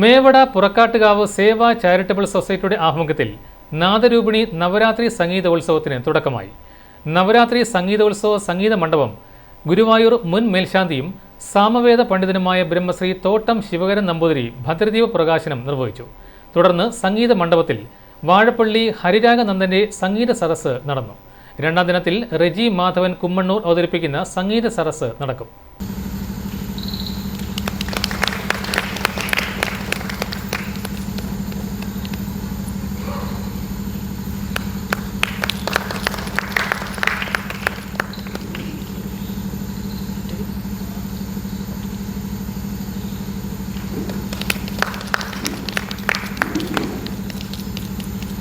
മേവട പുറക്കാട്ടുകാവ് സേവാ charitable സൊസൈറ്റിയുടെ ആഭിമുഖ്യത്തിൽ നാദരൂപിണി നവരാത്രി സംഗീതോത്സവത്തിന് തുടക്കമായി. നവരാത്രി സംഗീതോത്സവ സംഗീത മണ്ഡപം ഗുരുവായൂർ മുൻ മേൽശാന്തിയും സാമവേദ പണ്ഡിതനുമായ ബ്രഹ്മശ്രീ തോട്ടം ശിവകരൻ നമ്പൂതിരി ഭദ്രദീപ പ്രകാശനം നിർവഹിച്ചു. തുടർന്ന് സംഗീത മണ്ഡപത്തിൽ വാഴപ്പള്ളി ഹരിരാഗനന്ദന്റെ സംഗീത സദസ് നടന്നു. രണ്ടാം ദിനത്തിൽ റെജി മാധവൻ കുമ്മണ്ണൂർ അവതരിപ്പിക്കുന്ന സംഗീത സദസ് നടക്കും.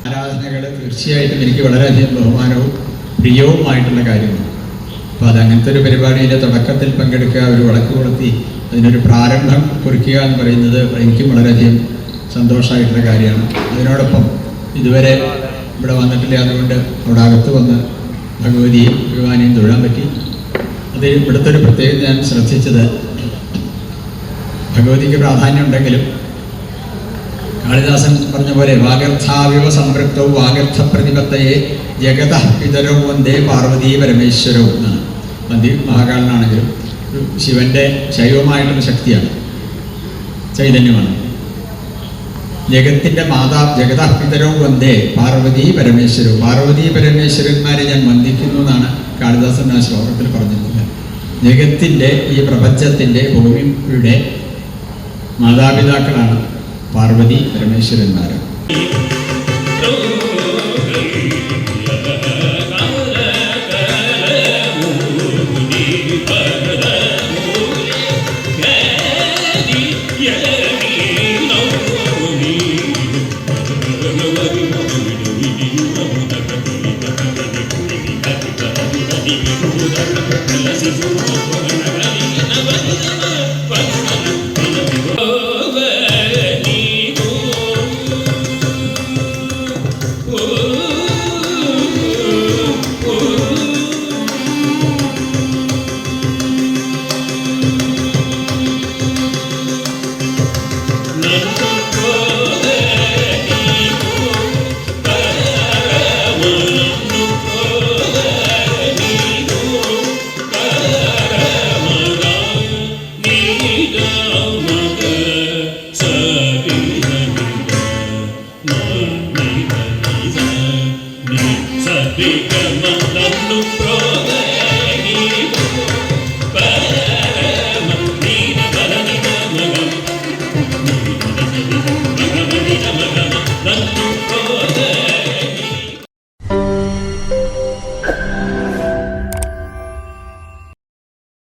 ആരാധനകൾ തീർച്ചയായിട്ടും എനിക്ക് വളരെയധികം ബഹുമാനവും പ്രിയവുമായിട്ടുള്ള കാര്യമാണ്. അപ്പോൾ അത് അങ്ങനത്തെ ഒരു പരിപാടിയിലെ തുടക്കത്തിൽ പങ്കെടുക്കുക ഒരു വിളക്ക് കൊളുത്തി അതിനൊരു പ്രാരംഭം കുറിക്കുക എന്ന് പറയുന്നത് എനിക്കും വളരെയധികം സന്തോഷമായിട്ടുള്ള കാര്യമാണ്. അതിനോടൊപ്പം ഇതുവരെ ഇവിടെ വന്നിട്ടില്ല. അതുകൊണ്ട് അവിടെ അകത്ത് വന്ന് ഭഗവതിയും ഭഗവാനെയും തൊഴാൻ പറ്റി. അത് ഇവിടുത്തെ ഒരു പ്രത്യേകത ഞാൻ ശ്രദ്ധിച്ചത് ഭഗവതിക്ക് പ്രാധാന്യം ഉണ്ടെങ്കിലും കാളിദാസൻ പറഞ്ഞ പോലെ വാഗർത്ഥാവിവ സംപൃക്തവും വാഗർഥ പ്രതിപത്തയെ ജഗത പിതരവും വന്ദേ പാർവതി പരമേശ്വരവും എന്നാണ്. മന്ദി മഹാകാലനാണെങ്കിലും ശിവന്റെ ശൈവമായിട്ടുള്ള ശക്തിയാണ് ചൈതന്യമാണ്. ജഗത്തിന്റെ മാതാ ജഗത പിതരവും വന്ദേ പാർവതി പരമേശ്വരവും പാർവതി പരമേശ്വരന്മാരെ ഞാൻ വന്ദിക്കുന്നു എന്നാണ് കാളിദാസൻ ആ ശ്ലോകത്തിൽ പറഞ്ഞിരുന്നത് ജഗത്തിന്റെ ഈ പ്രപഞ്ചത്തിന്റെ ഭൂമിയുടെ മാതാപിതാക്കളാണ് பார்வதி ரமேஸ்வரன் மாறு Thank you.